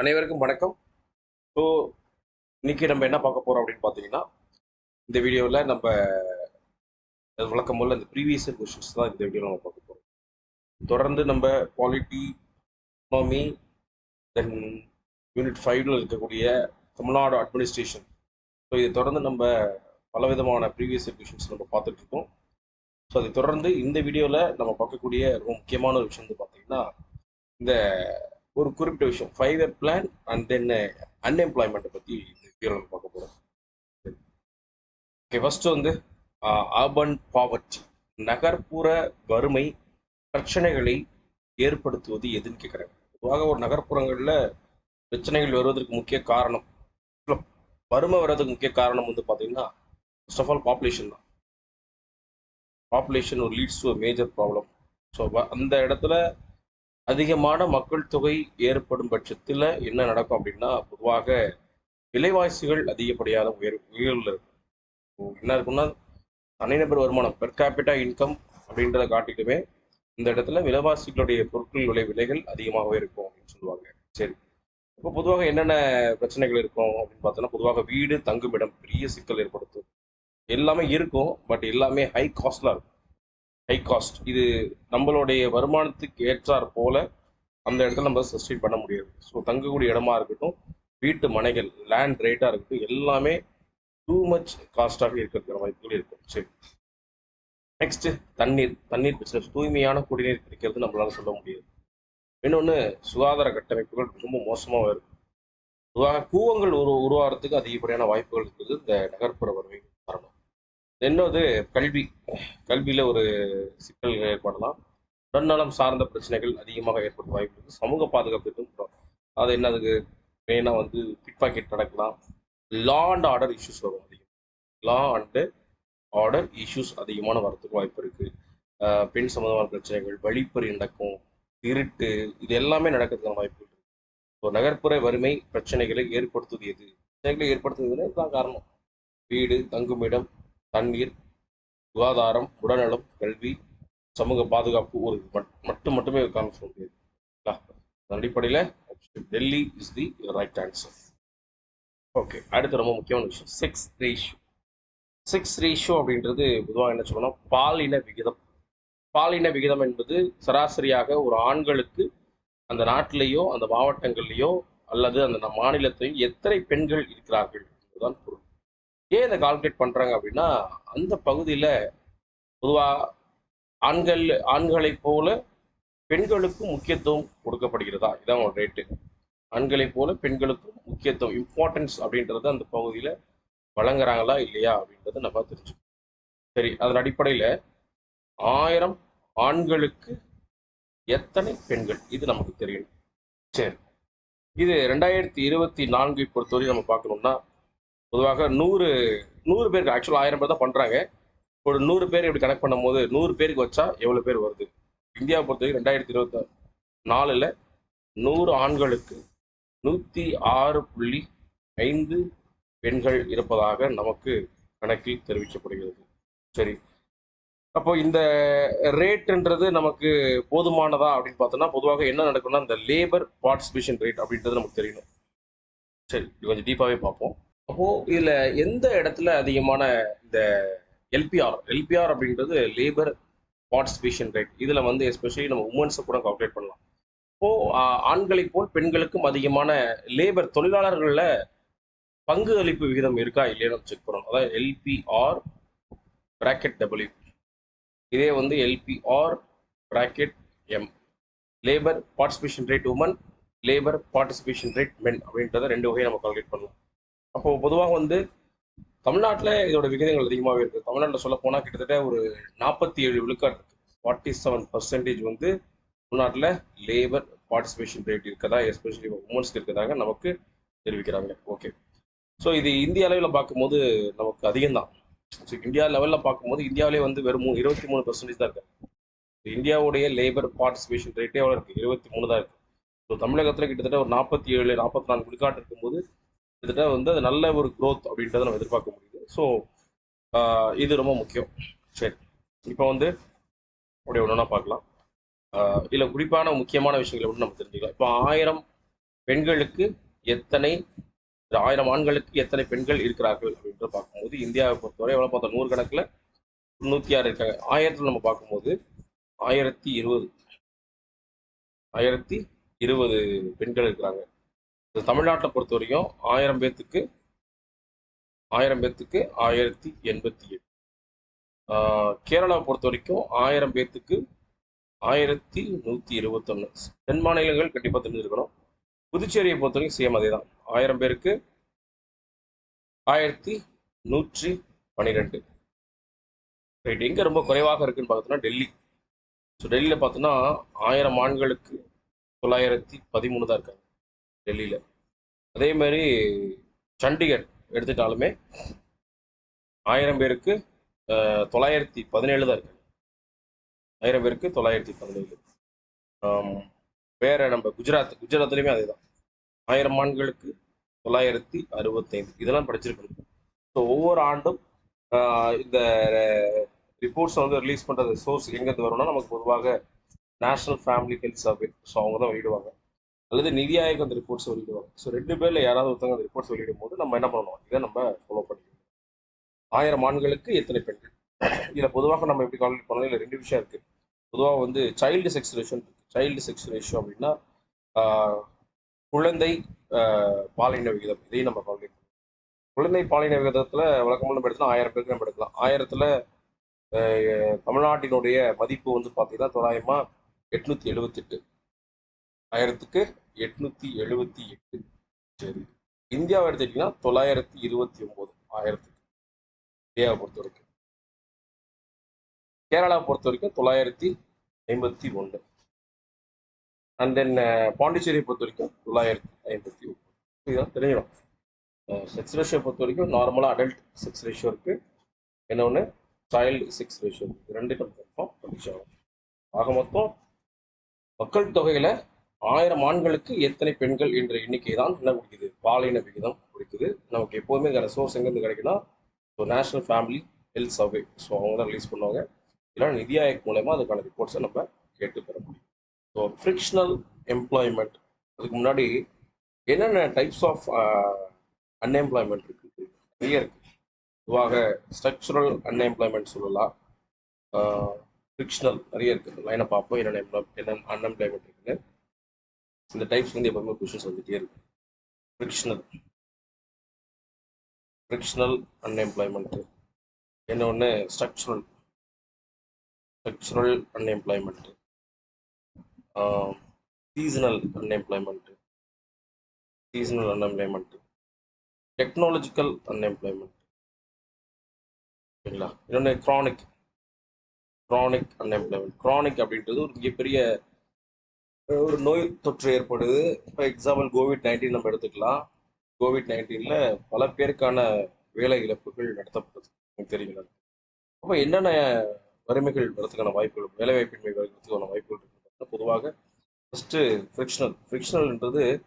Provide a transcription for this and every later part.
அனைவருக்கும் வணக்கம். ஸோ இன்னைக்கு நம்ம என்ன பார்க்க போறோம் அப்படின்னு பார்த்தீங்கன்னா இந்த வீடியோவில் நம்ம அது வழக்கம் போல இந்த ப்ரீவியஸ் கொஷின்ஸ் தான் இந்த வீடியோவில் நம்ம பார்க்க போகிறோம் தொடர்ந்து நம்ம குவாலிட்டி எக்கனாமி தென் யூனிட் ஃபைவ்ல இருக்கக்கூடிய தமிழ்நாடு அட்மினிஸ்ட்ரேஷன் ஸோ இதை தொடர்ந்து நம்ம பலவிதமான ப்ரீவியஸ் கொஷின்ஸ் நம்ம பார்த்துட்டு இருக்கோம். ஸோ அதை தொடர்ந்து இந்த வீடியோவில் நம்ம பார்க்கக்கூடிய ரொம்ப முக்கியமான ஒரு விஷயம் வந்து பார்த்தீங்கன்னா இந்த ஒரு குறிப்பிட்ட விஷயம். Five year plan and then அன்எம்ப்ளாய்மெண்ட்டை பற்றி இந்த வீடியோவில் பார்க்க போகிறோம் ஓகே ஃபர்ஸ்ட் வந்து uh, அர்பன் பாவர்ட்டி நகர்ப்புற வறுமை பிரச்சனைகளை ஏற்படுத்துவது எதுன்னு கேட்குறாங்க பொதுவாக ஒரு நகர்ப்புறங்களில் பிரச்சனைகள் வருவதற்கு முக்கிய காரணம் வறுமை வர்றதுக்கு முக்கிய காரணம் வந்து பார்த்தீங்கன்னா ஃபர்ஸ்ட் ஆஃப் ஆல் பாப்புலேஷன் தான். பாப்புலேஷன் ஒரு leads to major problem so அந்த இடத்துல அதிகமான மக்கள் தொகை ஏற்படும் பட்சத்தில் என்ன நடக்கும் அப்படின்னா பொதுவாக விலைவாசிகள் அதிகப்படியான உயர் உயர்வில் இருக்கும். என்ன இருக்குன்னா தனிநபர் வருமானம் பெர் கேபிட்டா இன்கம் அப்படின்றத காட்டிலுமே இந்த இடத்துல விலைவாசிகளுடைய பொருட்கள் விலை விலைகள் அதிகமாகவே இருக்கும் அப்படின்னு சொல்லுவாங்க. சரி. இப்போ பொதுவாக என்னென்ன பிரச்சனைகள் இருக்கும் அப்படின்னு பார்த்தோன்னா பொதுவாக வீடு தங்குமிடம் பெரிய சிக்கல் ஏற்படுத்தும். எல்லாமே இருக்கும் பட் எல்லாமே ஹை காஸ்ட்லாம் இருக்கும். ஹை காஸ்ட் இது நம்மளுடைய வருமானத்துக்கு ஏற்றாற் போல அந்த இடத்துல நம்ம சஸ்டெயின் பண்ண முடியாது. ஸோ தங்கக்கூடிய இடமா இருக்கட்டும் வீட்டு மனைகள் லேண்ட் ரேட்டாக இருக்கட்டும் எல்லாமே டூ மச் காஸ்டாக இருக்கிற வாய்ப்புகள் இருக்கும். சரி. நெக்ஸ்ட் தண்ணீர் தண்ணீர் பிரச்சனை தூய்மையான குடிநீர் கிடைக்கிறது நம்மளால சொல்ல முடியாது. இன்னொன்று சுகாதார கட்டமைப்புகள் ரொம்ப மோசமாக இருக்கும். பொதுவாக கூவங்கள் உரு உருவாகிறதுக்கு அதிகப்படியான வாய்ப்புகள் இருக்குது. இந்த நகர்ப்புற வறுமை இன்னொரு கல்வி. கல்வியில் ஒரு சிக்கல்கள் ஏற்படலாம். உடல்நலம் சார்ந்த பிரச்சனைகள் அதிகமாக ஏற்படும் வாய்ப்பு இருக்குது சமூக பாதுகாப்புக்கும் அது என்னதுக்கு மெயினாக வந்து பிட் பாக்கெட் நடக்கலாம். லா அண்ட் ஆர்டர் இஷ்யூஸ் வரும் அதிகம். லா அண்டு ஆர்டர் இஷ்யூஸ் அதிகமான வரத்துக்கு வாய்ப்பு இருக்குது பெண் சம்மந்தமான பிரச்சனைகள் வழிப்பறி நடக்கும் இருட்டு இது எல்லாமே நடக்கிறதுக்கான வாய்ப்பு இருக்கு. ஸோ நகர்ப்புற வறுமை பிரச்சனைகளை ஏற்படுத்துவது எது? பிரச்சனைகளை ஏற்படுத்துவதுன்னு இதுதான் காரணம். வீடு தங்குமிடம் தண்ணீர் சுகாதாரம் உடல்நலம் கல்வி சமூக பாதுகாப்பு ஒரு மட்- மட்டும் மட்டுமே காண சொல்ல முடியாது அதன் அடிப்படையில் Delhi is the right answer okay அடுத்து ரொம்ப முக்கியமான விஷயம். செக்ஸ் ரேஷியோ செக்ஸ் ரேஷியோ அப்படின்றது பொதுவாக என்ன சொல்லணும் பாலின விகிதம். பாலின விகிதம் என்பது சராசரியாக ஒரு ஆண்களுக்கு அந்த நாட்டிலேயோ அந்த மாவட்டங்கள்லேயோ அல்லது அந்த நம் எத்தனை பெண்கள் இருக்கிறார்கள் என்பதுதான் பொருள். ஏன் இதை கால்குலேட் பண்ணுறாங்க அப்படின்னா அந்த பகுதியில் பொதுவாக ஆண்கள் ஆண்களைப் போல பெண்களுக்கும் முக்கியத்துவம் கொடுக்கப்படுகிறதா? இதான் ஒரு ரேட்டு ஆண்களைப் போல பெண்களுக்கும் முக்கியத்துவம் இம்பார்ட்டன்ஸ் அப்படின்றது அந்த பகுதியில் வழங்குறாங்களா இல்லையா அப்படின்றத நம்ம தெரிஞ்சுக்கணும். சரி அதன் அடிப்படையில் ஆயிரம் ஆண்களுக்கு எத்தனை பெண்கள்? இது நமக்கு தெரியணும். சரி இது ரெண்டாயிரத்தி இருபத்தி நான்கை பொறுத்தவரை நம்ம பார்க்கணும்னா பொதுவாக நூறு நூறு பேருக்கு ஆக்சுவலாக ஆயிரம் பேர் தான் பண்ணுறாங்க ஒரு நூறு பேர் இப்படி கனெக்ட் பண்ணும்போது நூறு பேருக்கு வச்சா எவ்வளோ பேர் வருது? இந்தியாவை பொறுத்தவரை ரெண்டாயிரத்தி இருபத்தி நாலில் நூறு ஆண்களுக்கு நூற்றி ஆறு புள்ளி ஐந்து பெண்கள் இருப்பதாக நமக்கு கணக்கில் தெரிவிக்கப்படுகிறது. சரி. அப்போ இந்த ரேட்ன்றது நமக்கு போதுமானதா அப்படின்னு பார்த்தோம்னா பொதுவாக என்ன நடக்கும்னா இந்த லேபர் பார்ட்டிசிபேஷன் ரேட் அப்படின்றது நமக்கு தெரியணும். சரி இது கொஞ்சம் டீப்பாகவே பார்ப்போம். அப்போ இதில் எந்த இடத்துல அதிகமான இந்த எல்பிஆர் எல்பிஆர் அப்படின்றது லேபர் பார்ட்டிசிபேஷன் ரேட் இதில் வந்து எஸ்பெஷலி நம்ம உமன்ஸை கூட கால்குலேட் பண்ணலாம். இப்போ ஆண்களை ஆண்களைப் போல் பெண்களுக்கும் அதிகமான லேபர் தொழிலாளர்களில் பங்கு அளிப்பு விகிதம் இருக்கா இல்லையா செக் பண்ணணும். அதாவது எல்பிஆர் பிராக்கெட் டபிள்யூ இதே வந்து LPR bracket M labour participation rate women labour participation rate men அப்படின்றத ரெண்டு வகையை நம்ம கால்குலேட் பண்ணலாம். அப்போ பொதுவாக வந்து தமிழ்நாட்டில் இதோட விகிதங்கள் அதிகமாகவே இருக்குது தமிழ்நாட்டில் சொல்ல போனால் கிட்டத்தட்ட ஒரு நாற்பத்தி ஏழு விழுக்காடு இருக்கு. ஃபார்ட்டி செவன் பர்சன்டேஜ் வந்து தமிழ்நாட்டில் லேபர் பார்ட்டிசிபேஷன் ரேட் இருக்கதா எஸ்பெஷலி உமன்ஸ்க்கு இருக்கதாக நமக்கு தெரிவிக்கிறாங்க. ஓகே ஸோ இது இந்திய அளவில் பார்க்கும்போது நமக்கு அதிகம்தான். ஸோ இந்தியா லெவலில் பார்க்கும்போது இந்தியாவிலே வந்து வெறும் இருபத்தி மூணு பர்சன்டேஜ் தான் இருக்கு. இந்தியாவுடைய லேபர் பார்ட்டிசிபேஷன் ரேட்டே எவ்வளோ இருக்குது இருபத்தி மூணு தான் இருக்குது ஸோ தமிழகத்தில் கிட்டத்தட்ட ஒரு நாற்பத்தி ஏழு நாற்பத்தி நான்கு விழுக்காட்டு இருக்கும்போது கிட்டத்தட்ட வந்து அது நல்ல ஒரு க்ரோத் அப்படின்றத நம்ம எதிர்பார்க்க முடியுது. ஸோ இது ரொம்ப முக்கியம். சரி. இப்போ வந்து அப்படியே ஒன்று பார்க்கலாம். இதில் குறிப்பான முக்கியமான விஷயங்களை வந்து நம்ம தெரிஞ்சுக்கலாம். இப்போ ஆயிரம் பெண்களுக்கு எத்தனை ஆயிரம் ஆண்களுக்கு எத்தனை பெண்கள் இருக்கிறார்கள் அப்படின்ற பார்க்கும்போது இந்தியாவை பொறுத்தவரை எவ்வளோ பார்த்தா நூறு கணக்கில் நூற்றி ஆறு இருக்காங்க. ஆயிரத்தில் நம்ம பார்க்கும்போது ஆயிரத்தி இருபது ஆயிரத்தி இருபது பெண்கள் இருக்கிறாங்க. இந்த தமிழ்நாட்டை பொறுத்த வரைக்கும் ஆயிரம் பேர்த்துக்கு ஆயிரம் பேர்த்துக்கு ஆயிரத்தி எண்பத்தி எட்டு கேரளாவை பொறுத்த வரைக்கும் ஆயிரம் பேர்த்துக்கு ஆயிரத்தி நூற்றி இருபத்தொன்று தென் மாநிலங்கள் கண்டிப்பாக தெரிஞ்சிருக்கணும். புதுச்சேரியை பொறுத்த வரைக்கும் சேம் அதே தான் ஆயிரம் பேருக்கு ஆயிரத்தி நூற்றி பன்னிரெண்டு ரைட் எங்கே ரொம்ப குறைவாக இருக்குன்னு பார்த்தோன்னா டெல்லி. ஸோ டெல்லியில் பார்த்தோன்னா ஆயிரம் ஆண்களுக்கு தொள்ளாயிரத்தி பதிமூணு தான் இருக்காங்க. டெல்லியில். அதே மாதிரி சண்டிகர் எடுத்துட்டாலுமே ஆயிரம் பேருக்கு தொள்ளாயிரத்தி பதினேழு தான் இருக்கு. ஆயிரம் பேருக்கு தொள்ளாயிரத்தி பதினேழு. வேற நம்ம குஜராத் குஜராத்லேயுமே அதே தான் ஆயிரம் ஆண்களுக்கு தொள்ளாயிரத்தி அறுபத்தைந்து. இதெல்லாம் படிச்சிருக்கணும். ஸோ ஒவ்வொரு ஆண்டும் இந்த ரிப்போர்ட்ஸ் வந்து ரிலீஸ் பண்ணுறது சோர்ஸ் எங்கேருந்து வரும்னா நமக்கு பொதுவாக national family health survey so அவங்க தான் வெளியிடுவாங்க. அல்லது நிதி ஆயோக் அந்த ரிப்போர்ட்ஸ் சொல்லிடுவாங்க ஸோ ரெண்டு பேரில் யாராவது ஒருத்தவங்க அந்த ரிப்போர்ட்ஸ் சொல்லிடும் போது நம்ம என்ன பண்ணணும்? இதை நம்ம ஃபாலோ பண்ணிக்கணும். ஆயிரம் ஆண்களுக்கு எத்தனை பெண்கள்? இதில் பொதுவாக நம்ம எப்படி கால்குலேட் பண்ணலாம் இல்லை ரெண்டு விஷயம் இருக்குது பொதுவாக வந்து child sex ration child sex ratio அப்படின்னா குழந்தை பாலின விகிதம். இதையும் நம்ம கால்குலேட் பண்ணணும். குழந்தை பாலின விகிதத்தில் வழக்கமாக நம்ம எடுத்தோம்னா ஆயிரம் பேருக்கு நம்ம எடுக்கலாம். ஆயிரத்தில் தமிழ்நாட்டினுடைய மதிப்பு வந்து பார்த்தீங்கன்னா தோராயமாக எட்நூற்றி எழுபத்தெட்டு ஆயிரத்துக்கு எட்நூத்தி எழுபத்தி எட்டு. சரி. இந்தியாவை எடுத்துக்கிட்டிங்கன்னா தொள்ளாயிரத்தி இருபத்தி ஒன்பது. ஆயிரத்துக்கு. இந்தியாவை பொறுத்த வரைக்கும் கேரளாவை பொறுத்த வரைக்கும் தொள்ளாயிரத்தி ஐம்பத்தி ஒன்று. அண்ட் தென் uh, பாண்டிச்சேரியை பொறுத்த வரைக்கும் தொள்ளாயிரத்தி ஐம்பத்தி ஒன்று இதுதான் தெரிஞ்சிடும் செக்ஸ் ரேஷியோ பொறுத்த வரைக்கும் நார்மலாக அடல்ட் செக்ஸ் ரேஷியோ இருக்குது இன்னொன்று சைல்டு செக்ஸ் ரேஷியோ இருக்குது ரெண்டு நம்ம கன்ஃபார்ம் பண்ணிச்சோம் ஆக மொத்தம் மக்கள் தொகையில் ஆயிரம் ஆண்களுக்கு எத்தனை பெண்கள் என்ற எண்ணிக்கை தான் என்ன குடிக்குது பாலின விகிதம் குடிக்குது நமக்கு எப்போதுமே இந்த ரிசோர்ஸ் எங்கேருந்து கிடைக்குன்னா so national family health survey so அவங்க தான் ரிலீஸ் பண்ணுவாங்க. இல்லைனா நிதி ஆயோக் மூலயமா அதுக்கான ரிப்போர்ட்ஸை நம்ம கேட்டு பெற முடியும். ஸோ ஃப்ரிக்ஷனல் எம்ப்ளாய்மெண்ட் அதுக்கு முன்னாடி என்னென்ன டைப்ஸ் ஆஃப் அன்எம்ப்ளாய்மெண்ட் இருக்குது? நிறைய இருக்குது பொதுவாக ஸ்ட்ரக்சரல் அன்எம்ப்ளாய்மெண்ட் சொல்லலாம். ஃப்ரிக்ஷனல் நிறைய இருக்குது லைனை பார்ப்போம் என்னென்ன என்ன அன்எம்ப்ளாய்மெண்ட் இருக்குன்னு இந்த டைப்ஸ் வந்து எப்பவுமே கொஷின்ஸ் வந்துட்டே இருக்கு. ஃப்ரிக்ஷனல் ஃப்ரிக்ஷனல் அன்எம்ப்ளாய்மெண்ட் இன்னொன்று structural structural unemployment seasonal unemployment seasonal unemployment technological unemployment ஓகேங்களா இன்னொன்று க்ரானிக் க்ரானிக் அன்எம்ப்ளாய்மெண்ட் க்ரானிக் அப்படின்றது ஒரு மிகப்பெரிய ஒரு நோய் தொற்று ஏற்படுது. இப்போ எக்ஸாம்பிள் கோவிட் நைன்டீன் நம்ம எடுத்துக்கலாம். கோவிட் நைன்டீனில் பல பேருக்கான வேலை இழப்புகள் நடத்தப்பட்டது. எனக்கு தெரியும் அப்போ என்னென்ன வறுமைகள் வரதுக்கான வாய்ப்புகள் வேலை வாய்ப்பின்மை வரதுக்கான வாய்ப்புகள் இருக்குன்னு பொதுவாக ஃபஸ்ட்டு ஃப்ரிக்ஷனல் ஃப்ரிக்ஷனல்ன்றது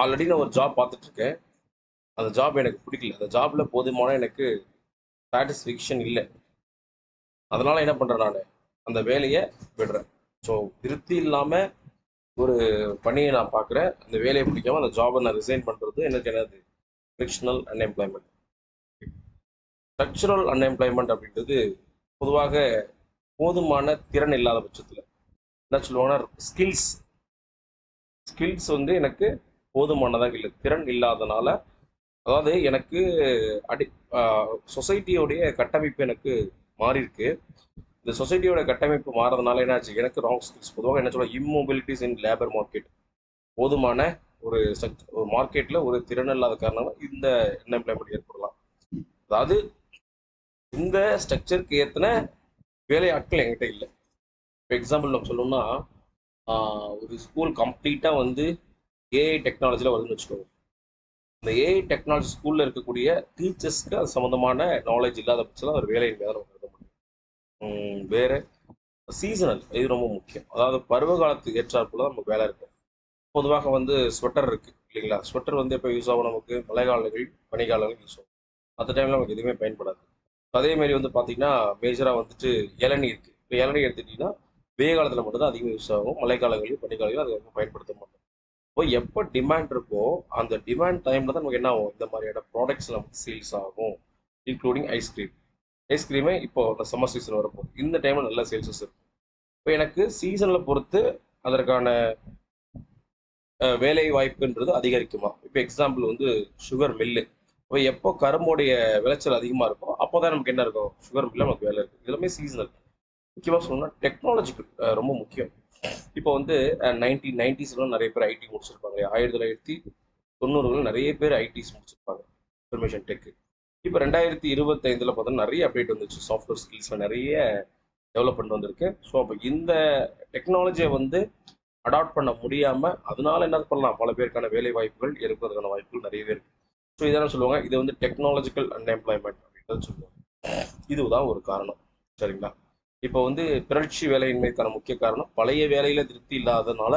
ஆல்ரெடி நான் ஒரு ஜாப் பார்த்துட்ருக்கேன். அந்த ஜாப் எனக்கு பிடிக்கல. அந்த ஜாப்பில் போதுமான எனக்கு சாட்டிஸ்ஃபேக்ஷன் இல்லை. அதனால் என்ன பண்ணுறேன் நான்? அந்த வேலையை விடுறேன். ஸோ திருப்தி இல்லாமல் ஒரு பணியை நான் பார்க்குறேன் அந்த வேலையை பிடிக்காம அந்த ஜாபை நான் ரிசைன் பண்ணுறது எனக்கு என்னது? ஃப்ரிக்ஷனல் அன்எம்ப்ளாய்மெண்ட் ஸ்ட்ரக்சரல் அன்எம்ப்ளாய்மெண்ட் அப்படின்றது பொதுவாக போதுமான திறன் இல்லாத பட்சத்தில். என்ன சொல்லுவாங்கன்னா ஸ்கில்ஸ் ஸ்கில்ஸ் வந்து எனக்கு போதுமானதாக இல்லை. திறன் இல்லாதனால அதாவது எனக்கு அடி சொசைட்டியோடைய கட்டமைப்பு எனக்கு மாறி இருக்கு இந்த சொசைட்டியோட கட்டமைப்பு மாறதுனால என்ன ஆச்சு எனக்கு ராங் ஸ்கில்ஸ் பொதுவாக என்ன சொல்ல இம்மொபிலிட்டிஸ் இன் லேபர் மார்க்கெட் போதுமான ஒரு struct- ஒரு மார்க்கெட்டில் ஒரு திறன் இல்லாத காரணமாக இந்த அன்எம்ப்ளாய்மெண்ட் ஏற்படலாம். அதாவது இந்த ஸ்ட்ரக்சருக்கு ஏற்றின வேலையாட்கள் என்கிட்ட இல்லை. இப்போ எக்ஸாம்பிள் நம்ம சொல்லணும்னா ஒரு ஸ்கூல் கம்ப்ளீட்டாக வந்து ஏஐ டெக்னாலஜியில் வருதுன்னு வச்சுக்கோங்க. இந்த ஏஐ டெக்னாலஜி ஸ்கூலில் இருக்கக்கூடிய டீச்சர்ஸ்க்கு அது சம்மந்தமான நாலேஜ் இல்லாத பட்சத்தில் ஒரு வேலை மேலே நம்ம கருத முடியும் உம், வேற சீசனல் இது ரொம்ப முக்கியம். அதாவது பருவ காலத்துக்கு ஏற்றாற்போல தான் நமக்கு வேலை இருக்கும் பொதுவாக வந்து ஸ்வெட்டர் இருக்குது இல்லைங்களா? ஸ்வெட்டர் வந்து எப்போ யூஸ் ஆகும் நமக்கு மழைக்காலங்கள் பனிக்காலங்கள் யூஸ் ஆகும். அந்த டைமில் நமக்கு எதுவுமே பயன்படாது. அதேமாரி வந்து பார்த்தீங்கன்னா மேஜராக வந்துட்டு இளநீ இருக்குது இப்போ இளநீ எடுத்துக்கிட்டிங்கன்னா வெய காலத்தில் மட்டும்தான் அதிகமாக யூஸ் ஆகும். மழைக்காலங்களையும் பனிக்காலங்களையும் அது ரொம்ப பயன்படுத்த மாட்டோம். இப்போ எப்போ டிமாண்ட் இருக்கோ அந்த டிமாண்ட் டைமில் தான் நமக்கு என்ன ஆகும்? இந்த மாதிரியான ப்ராடக்ட்ஸ் நமக்கு சேல்ஸ் ஆகும் இன்க்ளூடிங் ஐஸ்கிரீம் ஐஸ்கிரீமே இப்போ சம்மர் சீசன் வரப்போகுது. இந்த டைமில் நல்ல சேல்ஸஸ் இருக்கும் இப்போ எனக்கு சீசனில் பொறுத்து அதற்கான வேலை வாய்ப்புன்றது அதிகரிக்குமா? இப்போ எக்ஸாம்பிள் வந்து சுகர் மில்லு இப்போ எப்போ கரும்போடைய விளைச்சல் அதிகமாக இருக்கோ அப்போ தான் நமக்கு என்ன இருக்கும்? சுகர் மில்லில் நமக்கு வேலை இருக்குது எல்லாமே சீசனல் முக்கியமாக சொல்லணும்னா டெக்னாலஜிக்கல் ரொம்ப முக்கியம். இப்போ வந்து நைன்டீன் நைன்டிஸ்லாம் நிறைய பேர் ஐடி முடிச்சிருப்பாங்க ஆயிரத்தி தொள்ளாயிரத்தி தொண்ணூறுகளில் நிறைய பேர் ஐடிஸ் முடிச்சிருப்பாங்க. இன்ஃபர்மேஷன் டெக்கு இப்போ ரெண்டாயிரத்தி இருபத்தைந்தில் பார்த்தோன்னா நிறைய அப்டேட் வந்துச்சு. சாஃப்ட்வேர் ஸ்கில்ஸில் நிறைய டெவலப்மெண்ட் வந்திருக்கு. ஸோ அப்போ இந்த டெக்னாலஜியை வந்து அடாப்ட் பண்ண முடியாமல் அதனால என்ன பண்ணலாம்? பல பேருக்கான வேலை வாய்ப்புகள் இருப்பதற்கான வாய்ப்புகள் நிறையவே இருக்கு. ஸோ இதெல்லாம் சொல்லுவாங்க? இது வந்து டெக்னாலஜிக்கல் அன்எம்ப்ளாய்மெண்ட் அப்படின்றத சொல்லுவாங்க. இதுதான் ஒரு காரணம். சரிங்களா? இப்போ வந்து பிறழ்ச்சி வேலையின்மைக்கான முக்கிய காரணம் பழைய வேலையில திருப்தி இல்லாதனால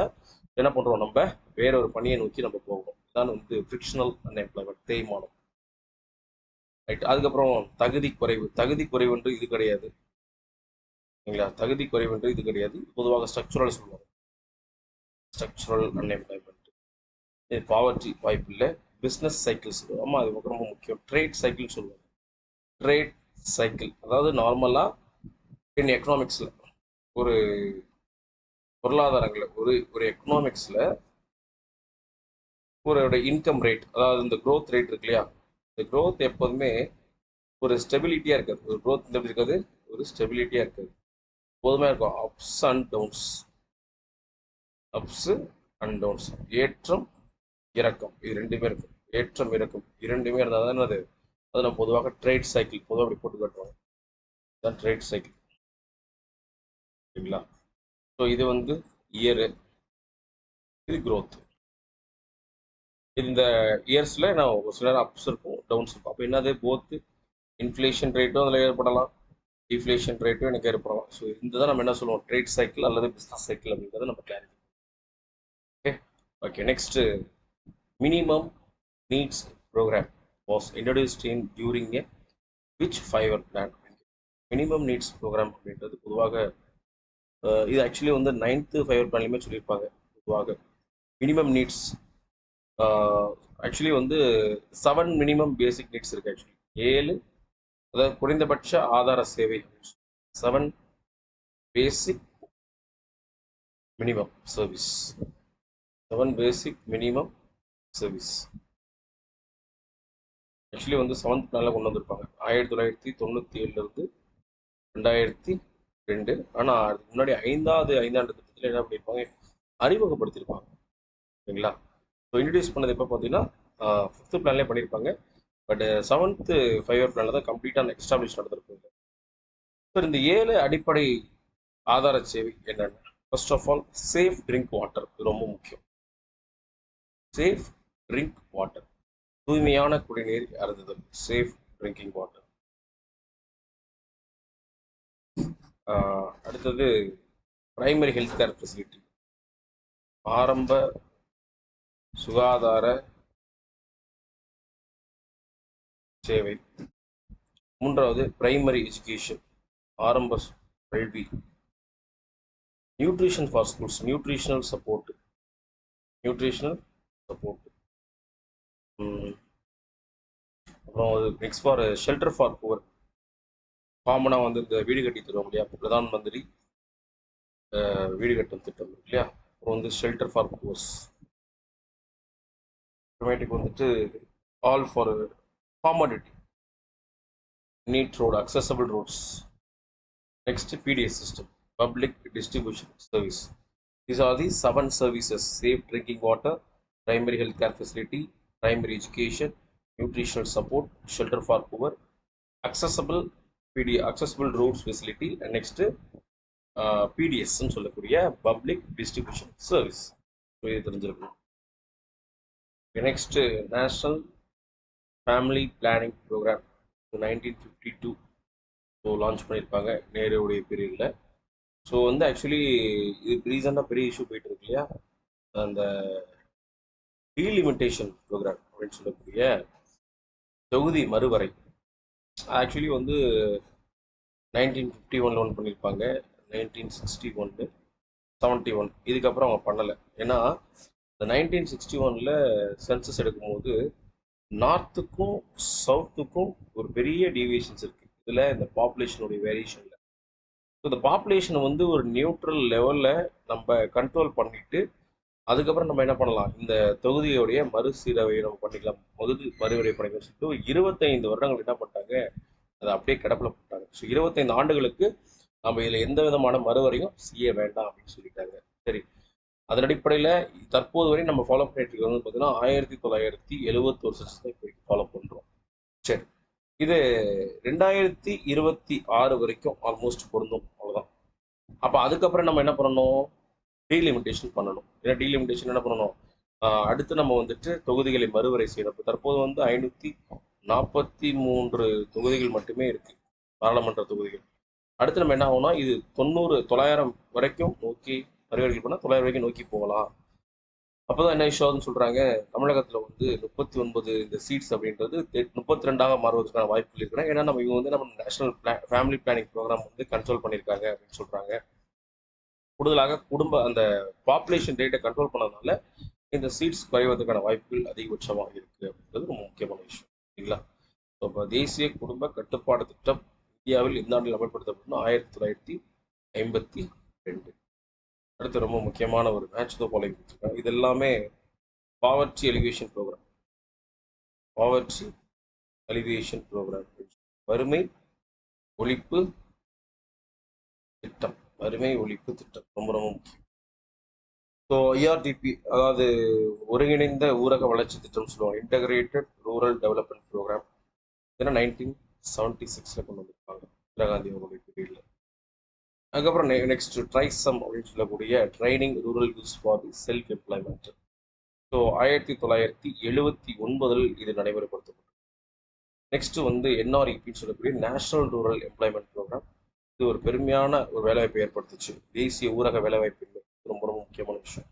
என்ன பண்றோம் நம்ம? வேற ஒரு பணியை நோக்கி நம்ம போகிறோம் இதான் வந்து ஃபிக்ஷனல் அன்எம்ப்ளாய்மெண்ட் தேய்மானம். ரைட் அதுக்கப்புறம் தகுதி குறைவு. தகுதி குறைவுன்று இது கிடையாது. சரிங்களா? தகுதி குறைவுன்று இது கிடையாது. பொதுவாக ஸ்ட்ரக்சுரல் சொல்லுவாங்க. ஸ்ட்ரக்சுரல் அன்எம்ப்ளாய்மெண்ட் பாவர்ட்டி வாய்ப்பு இல்லை. பிஸ்னஸ் சைக்கிள்ஸ் ஆமாம் அது ரொம்ப முக்கியம். ட்ரேட் சைக்கிள் சொல்லுவாங்க. ட்ரேட் சைக்கிள் அதாவது நார்மலாக இன் எக்கனாமிக்ஸில் ஒரு பொருளாதாரங்களில் ஒரு ஒரு எக்கனாமிக்ஸில் ஒரு இன்கம் ரேட் அதாவது இந்த க்ரோத் ரேட் இருக்கு இல்லையா? இந்த க்ரோத் எப்போதுமே ஒரு ஸ்டெபிலிட்டியாக இருக்காது. ஒரு க்ரோத் எப்படி இருக்காது? ஒரு ஸ்டெபிலிட்டியாக இருக்காது. எப்போதுமே இருக்கும்? Ups and downs ups and downs ஏற்றம் இறக்கம். இது ரெண்டுமே இருக்கும். ஏற்றம் இறக்கம். இரண்டுமே இருந்தால் தான் என்னது? அது நம்ம பொதுவாக ட்ரேட் சைக்கிள் பொதுவாக அப்படி போட்டு காட்டுவாங்க. இதுதான் ட்ரேட் சைக்கிள் சரிங்களா? ஸோ இது வந்து இயரு இது க்ரோத் இந்த இயர்ஸில் நான் ஒரு சில அப்ஸ் இருக்கும் டவுன்ஸ் இருக்கும். அப்போ என்னது? போத்து இன்ஃப்ளேஷன் ரேட்டும் அதில் ஏற்படலாம். டிஃப்ளேஷன் ரேட்டும் எனக்கு ஏற்படலாம். ஸோ இந்த தான் நம்ம என்ன சொல்லுவோம்? ட்ரேட் சைக்கிள் அல்லது பிஸ்னஸ் சைக்கிள் அப்படிங்கிறத நம்ம clarify okay okay next minimum needs programme was introduced in during a which five year plan minimum needs programme அப்படின்றது பொதுவாக இது ஆக்சுவலி வந்து நைன்த்து ஃபைவர் பிளான்லையுமே சொல்லியிருப்பாங்க. பொதுவாக மினிமம் நீட்ஸ் ஆக்சுவலி வந்து செவன் மினிமம் பேசிக் நீட்ஸ் இருக்கு ஆக்சுவலி ஏழு அதாவது குறைந்தபட்ச ஆதார சேவை. Seven basic minimum service seven basic minimum service actually வந்து செவன்த் பிளானில் கொண்டு வந்திருப்பாங்க. ஆயிரத்தி தொள்ளாயிரத்தி தொண்ணூற்றி ஏழுலேருந்து ரெண்டாயிரத்தி ரெண்டு. ஆனால் அதுக்கு முன்னாடி ஐந்தாவது ஐந்தாண்டு திட்டத்தில் என்ன பண்ணியிருப்பாங்க அறிமுகப்படுத்தியிருப்பாங்க சரிங்களா? இன்ட்ரடியூஸ் பண்ணது எப்போ பார்த்தீங்கன்னா ஃபிஃப்த்து பிளான்லேயே பண்ணியிருப்பாங்க பட் செவன்த்து ஃபைவ் பிளானில் தான் கம்ப்ளீட்டாக எஸ்டாப்ளிஷ் நடந்திருப்பாங்க சார் இந்த ஏழு அடிப்படை ஆதார சேவை என்னென்ன first of all safe drink water இது ரொம்ப முக்கியம். சேஃப் ட்ரிங்க் வாட்டர் தூய்மையான குடிநீர் அருந்துதல். சேஃப் ட்ரிங்கிங் வாட்டர் அடுத்தது பிரைமரி ஹெல்த் கேர் ஃபெசிலிட்டி ஆரம்ப சுகாதார சேவை. மூன்றாவது பிரைமரி எஜுகேஷன் ஆரம்ப கல்வி. Nutrition for schools nutritional support nutritional support அப்புறம் next for shelter for poor காமனாக வந்து இந்த வீடு கட்டி தருவோம் இல்லையா? பிரதான் மந்திரி வீடு கட்டும் திட்டம் இல்லையா? அப்புறம் வந்து ஷெல்டர் ஃபார் புவர்ஸ் அப்புறமேட்டுக்கு வந்துட்டு all for commodity need road accessible roads next PDS system public distribution service these are the seven services safe drinking water primary health care facility primary education nutritional support shelter for poor accessible PD accessible roads facility and next பிடிஎஸ்ன்னு சொல்லக்கூடிய public distribution service next national family planning programme nineteen fifty two so launch பண்ணியிருப்பாங்க நேருடைய பீரியடில் so வந்து actually இது ரீசெண்டாக பெரிய issue போயிட்டு இருக்கு இல்லையா? அந்த டீலிமிட்டேஷன் ப்ரோக்ராம் அப்படின்னு சொல்லக்கூடிய தொகுதி மறுவரை. ஆக்சுவலி வந்து நைன்டீன் ஃபிஃப்டி ஒன்ல ஒன் பண்ணியிருப்பாங்க நைன்டீன் சிக்ஸ்டி ஒன்று செவன்ட்டி ஒன் இதுக்கப்புறம் அவங்க பண்ணலை. ஏன்னா நைன்டீன் சிக்ஸ்டி ஒனில் சென்சஸ் எடுக்கும்போது நார்த்துக்கும் சவுத்துக்கும் ஒரு பெரிய டீவியேஷன்ஸ் இருக்குது இதில் இந்த பாப்புலேஷனுடைய வேரியேஷனில் ஸோ இந்த பாப்புலேஷனை வந்து ஒரு நியூட்ரல் லெவலில் நம்ம கண்ட்ரோல் பண்ணிட்டு அதுக்கப்புறம் நம்ம என்ன பண்ணலாம்? இந்த தொகுதியோடைய மறுசீரவை நம்ம பண்ணிக்கலாம். முதல் மறுவரை பண்ணிக்கலாம் சொல்லிட்டு ஒரு இருபத்தைந்து வருடங்கள் என்ன பண்ணிட்டாங்க? அதை அப்படியே கிடப்பில் போட்டாங்க. ஸோ இருபத்தைந்து ஆண்டுகளுக்கு நம்ம இதில் எந்த விதமான மறுவரையும் செய்ய வேண்டாம் அப்படின்னு சொல்லிட்டாங்க. சரி. அதன் அடிப்படையில் தற்போது வரை நம்ம ஃபாலோ பண்ணிட்டு இருக்கிறது வந்து பார்த்தீங்கன்னா ஆயிரத்தி தொள்ளாயிரத்தி எழுபத்தோரு சென்சஸ் தான் இப்போ ஃபாலோ பண்ணுறோம் சரி. இது ரெண்டாயிரத்தி இருபத்தி ஆறு வரைக்கும் ஆல்மோஸ்ட் பொருந்தும். அவ்வளோதான் அப்போ அதுக்கப்புறம் நம்ம என்ன பண்ணணும்? டீலிமிட்டேஷன் பண்ணணும். ஏன்னா டீலிமிட்டேஷன் என்ன பண்ணணும்? அடுத்து நம்ம வந்துட்டு தொகுதிகளை மறுவரை செய்யணும் தற்போது வந்து ஐநூற்றி நாற்பத்தி மூன்று தொகுதிகள் மட்டுமே இருக்கு. பாராளுமன்ற தொகுதிகள். அடுத்து நம்ம என்ன ஆகும்னா இது தொண்ணூறு தொள்ளாயிரம் வரைக்கும் நோக்கி மறுவரைகள் பண்ணால் தொள்ளாயிரம் ரூபாய்க்கு நோக்கி போகலாம். அப்போதான் என்ன விஷயம் ஆகுதுன்னு சொல்கிறாங்க தமிழகத்தில் வந்து முப்பத்தி ஒன்பது இந்த சீட்ஸ் அப்படின்றது முப்பத்தி ரெண்டாக மாறுவதற்கான வாய்ப்புகள் இருக்கிறாங்க ஏன்னா நம்ம இவங்க வந்து நம்ம நேஷனல் ஃபேமிலி பிளானிங் ப்ரோக்ராம் வந்து கண்ட்ரோல் பண்ணியிருக்காங்க அப்படின்னு சொல்கிறாங்க கூடுதலாக குடும்ப அந்த பாப்புலேஷன் ரேட்டை கண்ட்ரோல் பண்ணதுனால இந்த சீட்ஸ் குறைவதற்கான வாய்ப்புகள் அதிகபட்சமாக இருக்குது அப்படின்றது ரொம்ப முக்கியமான விஷயம். சரிங்களா? ஸோ இப்போ தேசிய குடும்ப கட்டுப்பாடு திட்டம் இந்தியாவில் எந்த ஆண்டில் அமல்படுத்தப்பட்டது ஆயிரத்தி தொள்ளாயிரத்தி ஐம்பத்தி ரெண்டு. அடுத்து ரொம்ப முக்கியமான ஒரு மேட்ச் தான் ஃபாலோயிங் கொடுத்துருக்காங்க இது எல்லாமே poverty alleviation programme poverty alleviation programme வறுமை ஒழிப்பு திட்டம். வறுமை ஒழிப்பு திட்டம். ரொம்ப ரொம்ப முக்கியம். ஸோ ஐஆர்டிபி அதாவது ஒருங்கிணைந்த ஊரக வளர்ச்சி திட்டம் சொல்லுவாங்க. இன்டகிரேட்டட் ரூரல் டெவலப்மெண்ட் ப்ரோக்ராம் இதெல்லாம் நைன்டீன் செவன்டி சிக்ஸில் கொண்டு வந்திருப்பாங்க இந்திரா காந்தி அவர்களுடைய அதுக்கப்புறம் நெக்ஸ்ட் ட்ரைசம் அப்படின்னு சொல்லக்கூடிய training rural youth for the self employment so ஆயிரத்தி தொள்ளாயிரத்தி எழுபத்தி ஒன்பதில் இது நடைமுறைப்படுத்தப்பட்டது. நெக்ஸ்ட் வந்து என்ஆர்இபின்னு சொல்லக்கூடிய நேஷனல் ரூரல் எம்ப்ளாய்மெண்ட் ப்ரோக்ராம் இது ஒரு பெருமையான ஒரு வேலைவாய்ப்பை ஏற்படுத்துச்சு. தேசிய ஊரக வேலைவாய்ப்பு ரொம்ப ரொம்ப முக்கியமான விஷயம்.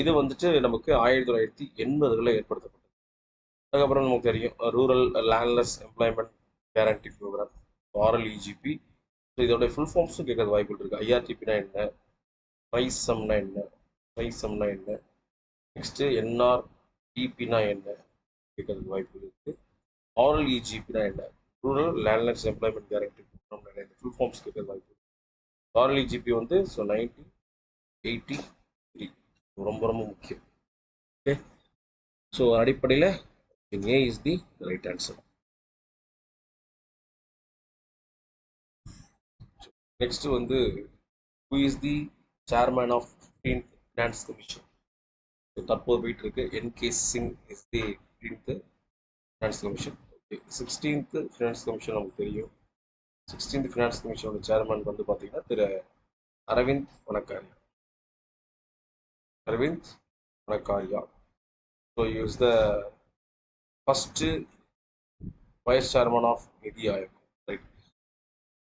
இது வந்துட்டு நமக்கு ஆயிரத்தி தொள்ளாயிரத்தி எண்பதுகளில் ஏற்படுத்தப்பட்டது. அதுக்கப்புறம் நமக்கு தெரியும் rural landless employment guarantee programme RL EGP so இதோட ஃபுல் ஃபார்ம்ஸும் கேட்கறது வாய்ப்புகள் இருக்குது ஐஆர்டிபினா என்ன? மைசம்னா என்ன? மைசம்னா என்ன? நெக்ஸ்ட்டு என்ஆர் டிபினா என்ன? கேட்கறதுக்கு வாய்ப்புகள் இருக்குது ஆரல் இஜிபினா என்ன? Rural landless employment guarantee programme என்ன? இந்த ஃபுல் ஃபார்ம்ஸ் கேட்கறது வாய்ப்பு ஆரல் இஜிபி வந்து ஸோ நைன்டி எயிட்டி த்ரீ ரொம்ப ரொம்ப முக்கியம். ஓகே ஸோ அடிப்படையில் A is the right answer next வந்து who is the chairman of fifteenth finance commission தற்போது போயிட்டு இருக்கு N K Singh is the fifteenth finance commission okay sixteenth finance commission நமக்கு தெரியும். சிக்ஸ்டீன்த் ஃபினான்ஸ் கமிஷனோட சேர்மேன் வந்து பார்த்தீங்கன்னா திரு Arvind Panagariya Arvind Panagariya so was the first vice chairman of NITI Aayog.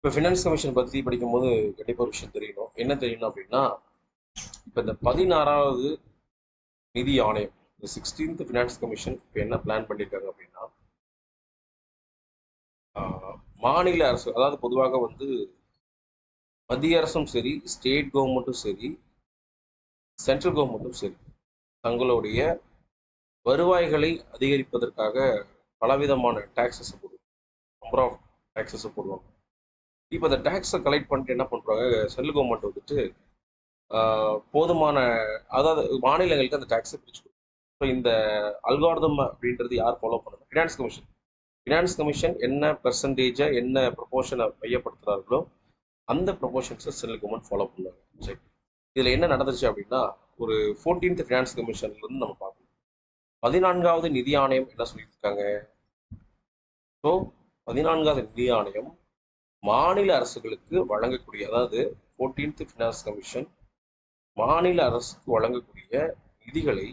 இப்போ finance commission பற்றி படிக்கும்போது கண்டிப்பாக ஒரு விஷயம் தெரியணும். என்ன தெரியணும் அப்படின்னா இப்போ இந்த பதினாறாவது நிதி ஆணையம் இந்த சிக்ஸ்டீன்த் ஃபினான்ஸ் கமிஷன் இப்போ என்ன பிளான் பண்ணியிருக்காங்க அப்படின்னா மாநில அரசு அதாவது பொதுவாக வந்து மத்திய அரசும் சரி ஸ்டேட் கவர்மெண்ட்டும் சரி சென்ட்ரல் கவர்மெண்ட்டும் சரி தங்களுடைய வருவாய்களை அதிகரிப்பதற்காக பலவிதமான டேக்ஸஸை போடுவாங்க. நம்பர் ஆஃப் டேக்ஸஸை போடுவாங்க. இப்போ அந்த டேக்ஸை கலெக்ட் பண்ணிட்டு என்ன பண்ணுறாங்க சென்ட்ரல் கவர்மெண்ட் வந்துட்டு போதுமான அதாவது மாநிலங்களுக்கு அந்த டேக்ஸை பிரிச்சு கொடுக்கும் ஸோ இந்த அல்கார்தம் அப்படின்றது யார் ஃபாலோ பண்ணணும்? ஃபினான்ஸ் கமிஷன் ஃபினான்ஸ் கமிஷன் என்ன பெர்சன்டேஜை என்ன ப்ரொபோஷனை மையப்படுத்துகிறார்களோ அந்த ப்ரொபோஷன்ஸை சென்ட்ரல் கவர்மெண்ட் ஃபாலோ பண்ணுவாங்க. சரி. இதில் என்ன நடந்துச்சு அப்படின்னா ஒரு ஃபோர்டீன்த் ஃபினான்ஸ் கமிஷன்லேருந்து நம்ம பார்க்கணும். பதினான்காவது நிதி ஆணையம் என்ன சொல்லியிருக்காங்க? ஸோ பதினான்காவது நிதி ஆணையம் மாநில அரசுகளுக்கு வழங்கக்கூடிய அதாவது ஃபோர்டீன்த் ஃபினான்ஸ் கமிஷன் மாநில அரசுக்கு வழங்கக்கூடிய நிதிகளை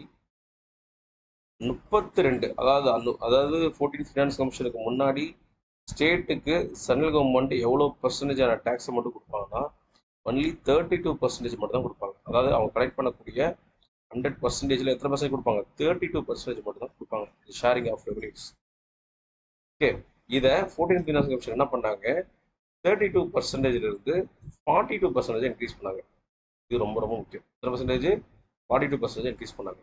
முப்பத்தி ரெண்டு அதாவது அந்த அதாவது ஃபோர்டீன் ஃபினான்ஸ் கமிஷனுக்கு முன்னாடி ஸ்டேட்டுக்கு சென்ட்ரல் கவர்மெண்ட் எவ்வளோ பர்சன்டேஜான டேக்ஸை மட்டும் கொடுப்பாங்கன்னா ஒன்லி தேர்ட்டி டூ பர்சன்டேஜ் மட்டும் தான் கொடுப்பாங்க. அதாவது அவங்க கலெக்ட் பண்ணக்கூடிய ஹண்ட்ரட் பர்சன்டேஜில் எத்தனை பர்சன்டேஜ் கொடுப்பாங்க? தேர்ட்டி டூ பர்சன்டேஜ் மட்டும் தான் கொடுப்பாங்க ஷேரிங் ஆஃப் ரெவன்யூஸ் ஓகே இதை ஃபோர்டீன் ஃபினான்ஸ் கமிஷன் என்ன பண்ணாங்க? தேர்ட்டி டூ பர்சன்டேஜ்லேருந்து ஃபார்ட்டி டூ பர்சன்டேஜ் இன்க்ரீஸ் பண்ணாங்க. இது ரொம்ப ரொம்ப முக்கியம். எத்தனை percentage forty two percentage increase பண்ணாங்க.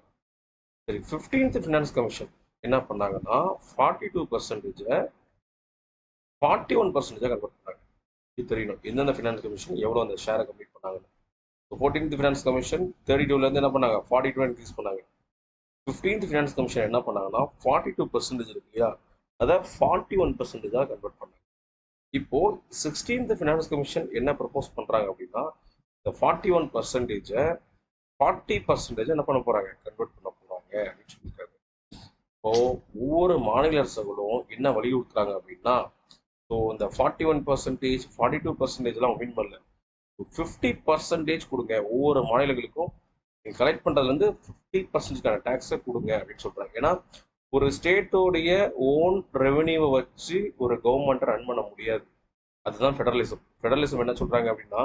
சரி ஃபிஃப்டீன்த் ஃபினான்ஸ் கமிஷன் என்ன பண்ணாங்கன்னா ஃபார்ட்டி டூ பர்சன்டேஜை ஃபார்ட்டி ஒன் பர்சன்டேஜாக கன்வெர்ட் பண்ணாங்க. இது தெரியணும். எந்தெந்த ஃபினான்ஸ் கமிஷன் எவ்வளோ அந்த ஷேரை கம்ப்ளீட் பண்ணாங்கன்னு. ஃபோர்டீன்த் ஃபினான்ஸ் கமிஷன் தேர்ட்டி டூலேருந்து என்ன பண்ணாங்க? ஃபார்ட்டி டூ இன்க்ரீஸ் பண்ணாங்க. ஃபிஃப்டீன்த் ஃபினான்ஸ் கமிஷன் என்ன பண்ணாங்கன்னா ஃபார்ட்டி டூ பர்சன்டேஜ் இருக்கு இல்லையா? அதை ஃபார்ட்டி ஒன் பர்சன்டேஜாக கன்வெர்ட் பண்ணாங்க. இப்போ சிக்ஸ்டீன்த் ஃபினான்ஸ் கமிஷன் என்ன ப்ரப்போஸ் பண்ணுறாங்க அப்படின்னா இந்த ஃபார்ட்டி ஒன் பர்சன்டேஜை ஃபார்ட்டி பர்சன்டேஜ் என்ன பண்ண போகிறாங்க கன்வெர்ட் பண்ண போகிறாங்க அப்படின்னு சொல்லியிருக்காங்க. இப்போ ஒவ்வொரு மாநில அரசுகளும் என்ன வலியுறுத்துறாங்க அப்படின்னா ஸோ இந்த forty one percentage forty two பர்சன்டேஜ்லாம் win பண்ணல ஃபிஃப்டி பர்சன்டேஜ் கொடுங்க ஒவ்வொரு மாநிலங்களுக்கும். நீங்கள் கலெக்ட் பண்ணுறதுலேருந்து ஃபிஃப்டி பர்சன்டேஜ்க்கான டேக்ஸை கொடுங்க அப்படின்னு சொல்கிறாங்க ஏன்னா ஒரு ஸ்டேட்டோடைய ஓன் ரெவென்யூவை வச்சு ஒரு கவர்மெண்ட்டை ரன் பண்ண முடியாது. அதுதான் ஃபெடரலிசம் ஃபெடரலிசம் என்ன சொல்கிறாங்க அப்படின்னா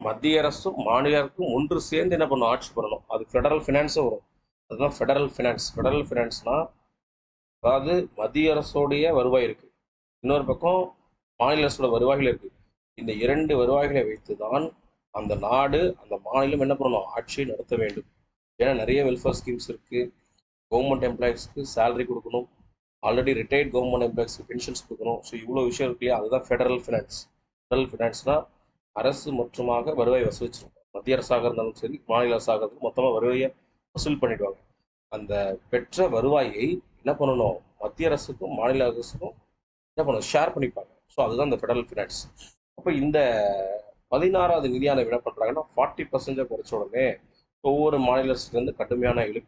மத்திய அரசும் மாநில அரசும் ஒன்று சேர்ந்து என்ன பண்ணும் ஆட்சி பண்ணணும். அது ஃபெடரல் ஃபினான்ஸும் வரும். அதுதான் ஃபெடரல் ஃபினான்ஸ் ஃபெடரல் ஃபினான்ஸ்னா அதாவது மத்திய அரசோடைய வருவாய் இருக்கு. இன்னொரு பக்கம் மாநில அரசோட வருவாய்கள் இருக்கு. இந்த இரண்டு வருவாய்களை வைத்து தான் அந்த நாடு அந்த மாநிலம் என்ன பண்ணணும்? ஆட்சியை நடத்த வேண்டும். ஏன்னா நிறைய வெல்ஃபேர் ஸ்கீம்ஸ் இருக்கு. கவர்மெண்ட் எம்ப்ளாயிஸ்க்கு சேலரி கொடுக்கணும். ஆல்ரெடி ரிட்டையர்ட் கவர்மெண்ட் எம்ப்ளாயிஸ்க்கு பென்ஷன்ஸ் கொடுக்கணும். ஸோ இவ்வளோ விஷயம் இருக்கு இல்லையா? அதுதான் ஃபெடரல் ஃபினான்ஸ் ஃபெடரல் ஃபினான்ஸ்னால் அரசு மொத்தமாக வருவாய் வசூலிச்சிருக்கும் மத்திய அரசாக இருந்தாலும் சரி மாநில அரசாக இருந்தாலும் மொத்தமாக வருவாயை வசூல் பண்ணிடுவாங்க. அந்த பெற்ற வருவாயை என்ன பண்ணணும்? மத்திய அரசுக்கும் மாநில அரசுக்கும் என்ன பண்ணணும்? ஷேர் பண்ணிப்பாங்க. ஸோ அதுதான் இந்த ஃபெடரல் ஃபினான்ஸ் அப்போ இந்த பதினாறாவது நிதியான என்ன பண்ணுறாங்கன்னா ஃபார்ட்டி பர்சன்டேஜ் குறைச்ச உடனே ஒவ்வொரு மாநில அரசுலேருந்து கடுமையான இழு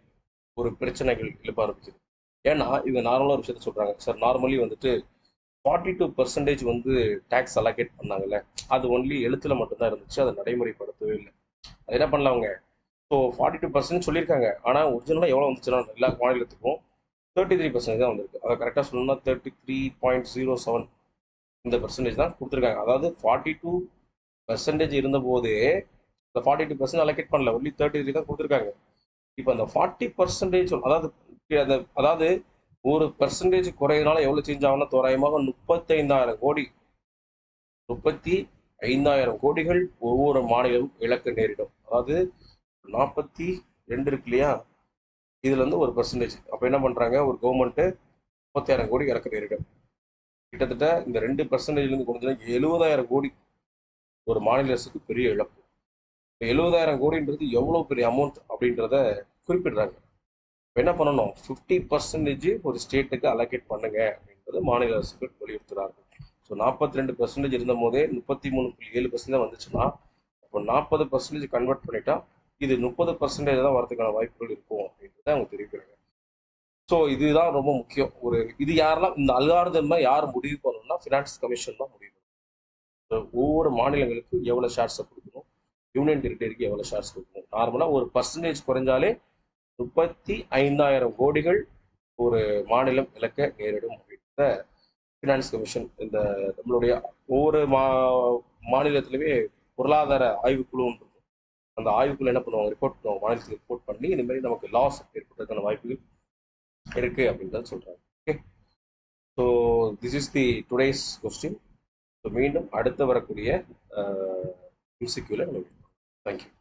ஒரு பிரச்சனைகள் எழுப்ப ஆரம்பிக்குது ஏன்னா இது நார்மலாக ஒரு விஷயத்த சொல்கிறாங்க சார் நார்மலி வந்துட்டு ஃபார்ட்டி டூ பர்சன்டேஜ் வந்து டேக்ஸ் அலோகேட் பண்ணாங்கல்ல. அது ஒன்லி எழுத்துல மட்டும்தான் இருந்துச்சு. அதை நடைமுறைப்படுத்தவே இல்லை. அது என்ன பண்ணல அவங்க? ஸோ ஃபார்ட்டி டூ பர்சன்ட் சொல்லியிருக்காங்க ஆனால் ஒரிஜினலாக எவ்வளோ வந்துச்சுன்னா எல்லா மாநிலத்துக்கும் தேர்ட்டி த்ரீ பர்சன்டேஜ் தான் வந்திருக்கு. அதை கரெக்டாக சொல்லணும்னா thirty three point zero seven இந்த பர்சன்டேஜ் தான் கொடுத்துருக்காங்க. அதாவது ஃபார்ட்டி டூ பர்சன்டேஜ் இருந்தபோதே இந்த ஃபார்ட்டி டூ பர்சன்ட் அலோகேட் பண்ணல. ஒன்லி தேர்ட்டி த்ரீ தான் கொடுத்துருக்காங்க. இப்போ அந்த ஃபார்ட்டி பர்சன்டேஜ் அதாவது அந்த அதாவது ஒரு பர்சன்டேஜ் குறையினால எவ்வளோ சேஞ்ச் ஆகும்னா தோராயமாக முப்பத்தைந்தாயிரம் கோடி. முப்பத்தி ஐந்தாயிரம் கோடிகள் ஒவ்வொரு மாநிலமும் இழக்க நேரிடும். அதாவது நாற்பத்தி ரெண்டு இருக்கு இல்லையா? இதுலேருந்து ஒரு பர்சன்டேஜ் அப்போ என்ன பண்ணுறாங்க ஒரு கவர்மெண்ட்டு முப்பத்தாயிரம் கோடி இறக்க நேரிடும். கிட்டத்தட்ட இந்த ரெண்டு பர்சன்டேஜ்லேருந்து கொடுத்தா எழுபதாயிரம் கோடி ஒரு மாநில அரசுக்கு பெரிய இழப்பு. எழுபதாயிரம் கோடின்றது எவ்வளோ பெரிய அமௌண்ட் அப்படின்றத குறிப்பிடுறாங்க. இப்போ என்ன பண்ணணும்? ஃபிஃப்டி பர்சன்டேஜ் ஒரு ஸ்டேட்டுக்கு அலோகேட் பண்ணுங்க அப்படின்றது மாநில அரசுகள் வலியுறுத்துறாங்க. ஸோ நாற்பத்தி ரெண்டு பர்சன்டேஜ் இருந்த போதே முப்பத்தி மூணு புள்ளி ஏழு பர்சன்டேஜ் வந்துச்சுன்னா அப்போ நாற்பது பர்சன்டேஜ் கன்வெர்ட் பண்ணிட்டா இது முப்பது பர்சன்டேஜ் தான் வரதுக்கான வாய்ப்புகள் இருக்கும் அப்படின்றத அவங்க தெரிவிக்கிறாங்க. ஸோ இதுதான் ரொம்ப முக்கியம். ஒரு இது யாரெல்லாம் இந்த அல்காரதம் யார் முடிவு பண்ணணும்னா ஃபினான்ஸ் கமிஷன் தான் முடிவு ஒவ்வொரு மாநிலங்களுக்கும் எவ்வளோ ஷேர்ஸை கொடுக்கும் யூனியன் டெரிட்டரிக்கு எவ்வளோ ஷேர்ஸ் கொடுக்கணும்? நார்மலாக ஒரு பர்சன்டேஜ் குறைஞ்சாலே முப்பத்தி ஐந்தாயிரம் கோடிகள் ஒரு மாநிலம் இழக்க நேரிடும் அப்படின்ற ஃபினான்ஸ் கமிஷன் இந்த நம்மளுடைய ஒவ்வொரு மா மாநிலத்திலுமே பொருளாதார ஆய்வுக்குழு இருக்கும். அந்த ஆய்வுக்குழு என்ன பண்ணுவாங்க? ரிப்போர்ட் பண்ணுவாங்க. மாநிலத்துக்கு ரிப்போர்ட் பண்ணி இந்த மாதிரி நமக்கு லாஸ் ஏற்படுறதுக்கான வாய்ப்புகள் இருக்கு அப்படின்றத சொல்றாங்க. Okay so this is the today's question so மீண்டும் அடுத்து வரக்கூடிய எம்சிக்யூவில் நம்ம Thank you.